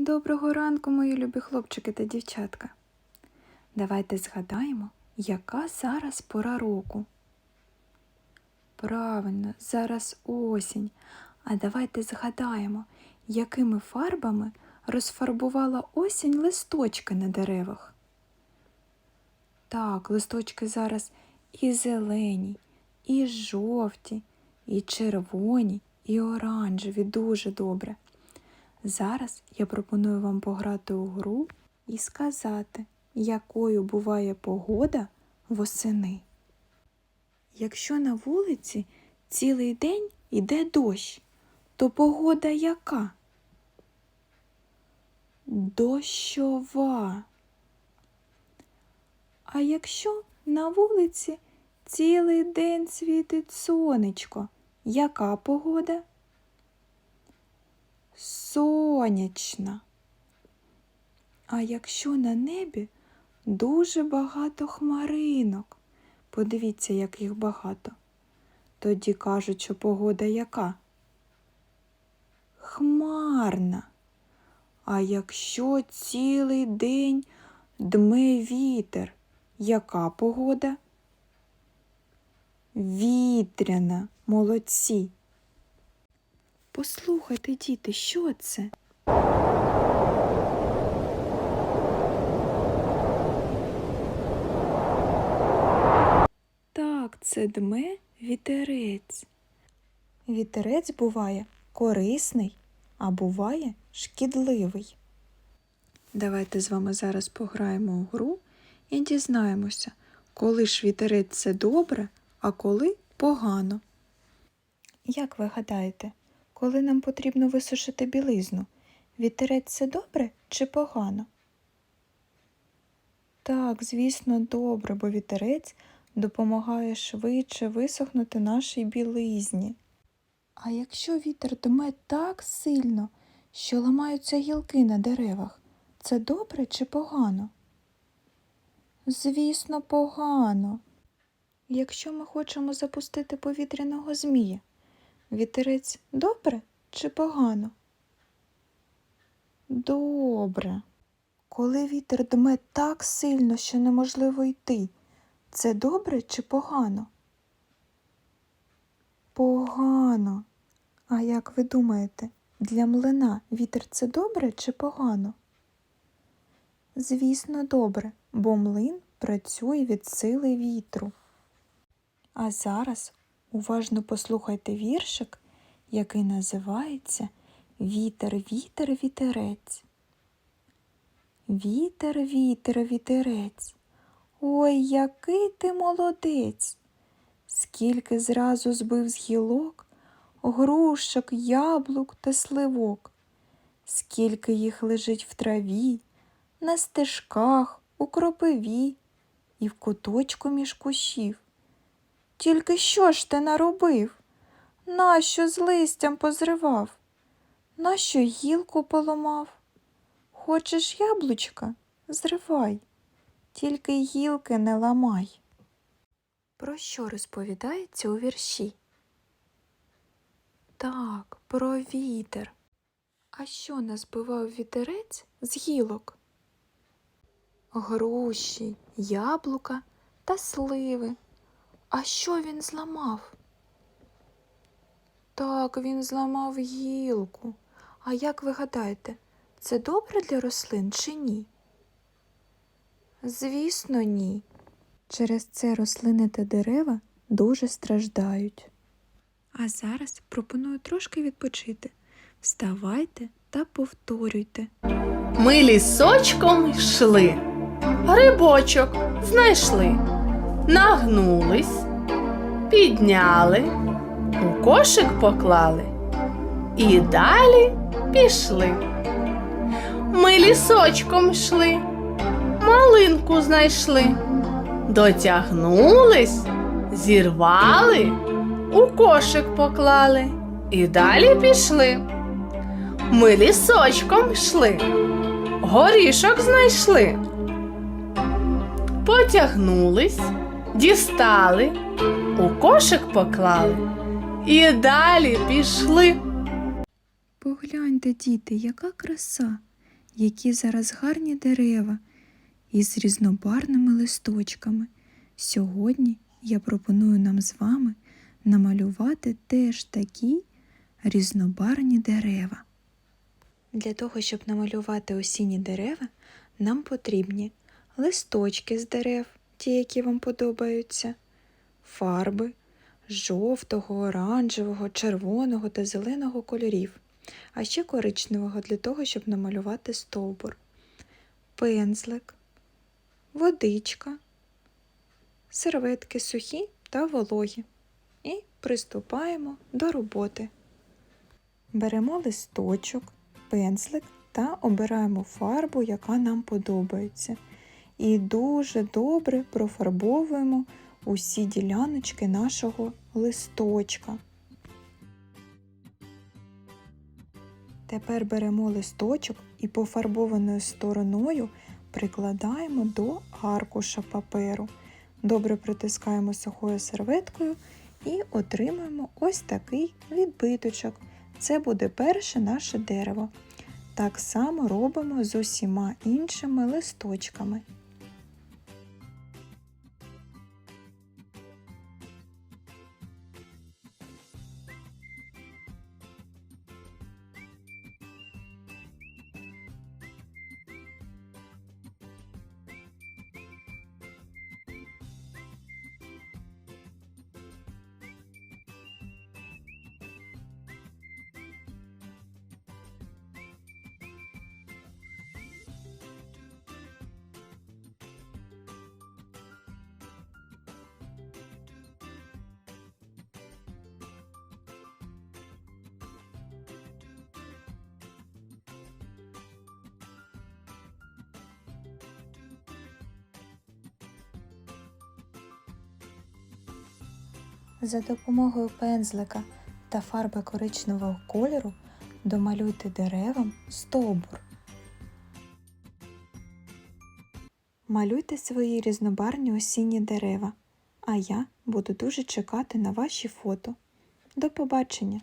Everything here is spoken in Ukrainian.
Доброго ранку, мої любі хлопчики та дівчатка. Давайте згадаємо, яка зараз пора року. Правильно, зараз осінь. А давайте згадаємо, якими фарбами розфарбувала осінь листочки на деревах. Так, листочки зараз і зелені, і жовті, і червоні, і оранжеві. Дуже добре. Зараз я пропоную вам пограти у гру і сказати, якою буває погода восени. Якщо на вулиці цілий день іде дощ, то погода яка? Дощова. А якщо на вулиці цілий день світить сонечко, яка погода? Сонячна. А якщо на небі дуже багато хмаринок, подивіться, як їх багато, тоді кажуть, що погода яка? Хмарна. А якщо цілий день дме вітер, яка погода? Вітряна, молодці. Послухайте, діти, що це? Так, це дме вітерець. Вітерець буває корисний, а буває шкідливий. Давайте з вами зараз пограємо у гру і дізнаємося, коли ж вітерець це добре, а коли погано. Як ви гадаєте, коли нам потрібно висушити білизну, вітерець це добре чи погано? Так, звісно, добре, бо вітерець допомагає швидше висохнути нашій білизні. А якщо вітер дме так сильно, що ламаються гілки на деревах, це добре чи погано? Звісно, погано. Якщо ми хочемо запустити повітряного змія, вітерець добре чи погано? Добре. Коли вітер дме так сильно, що неможливо йти, це добре чи погано? Погано. А як ви думаєте, для млина вітер це добре чи погано? Звісно, добре, бо млин працює від сили вітру. А зараз уважно послухайте віршик, який називається Вітер, вітер, вітерець. Вітер, вітер, вітерець. Ой, який ти молодець! Скільки зразу збив з гілок, грушок, яблук та сливок, скільки їх лежить в траві, на стежках, у кропиві і в куточку між кущів. Тільки що ж ти наробив? Нащо з листям позривав? Нащо гілку поламав? Хочеш яблучка? Зривай, тільки гілки не ламай. Про що розповідається у вірші? Так, про вітер. А що назбивав вітерець з гілок? Груші, яблука та сливи. А що він зламав? Так, він зламав гілку. А як ви гадаєте, це добре для рослин чи ні? Звісно, ні. Через це рослини та дерева дуже страждають. А зараз пропоную трошки відпочити. Вставайте та повторюйте. Ми лісочком йшли, грибочок знайшли, нагнулись, підняли, у кошик поклали і далі пішли. Ми лісочком йшли, малинку знайшли, дотягнулись, зірвали, у кошик поклали і далі пішли. Ми лісочком йшли, горішок знайшли. Потягнулись, дістали, у кошик поклали і далі пішли. Погляньте, діти, яка краса! які зараз гарні дерева із різнобарвними листочками. Сьогодні я пропоную нам з вами намалювати теж такі різнобарвні дерева. Для того, щоб намалювати осінні дерева, нам потрібні листочки з дерев, ті, які вам подобаються, фарби жовтого, оранжевого, червоного та зеленого кольорів, а ще коричневого для того, щоб намалювати стовбур, пензлик, водичка, серветки сухі та вологі. І приступаємо до роботи. Беремо листочок, пензлик та обираємо фарбу, яка нам подобається. І дуже добре профарбовуємо усі діляночки нашого листочка. Тепер беремо листочок і пофарбованою стороною прикладаємо до аркуша паперу. Добре притискаємо сухою серветкою і отримаємо ось такий відбиточок. Це буде перше наше дерево. Так само робимо з усіма іншими листочками. За допомогою пензлика та фарби коричневого кольору домалюйте деревам стовбур. Малюйте свої різнобарні осінні дерева, а я буду дуже чекати на ваші фото. До побачення!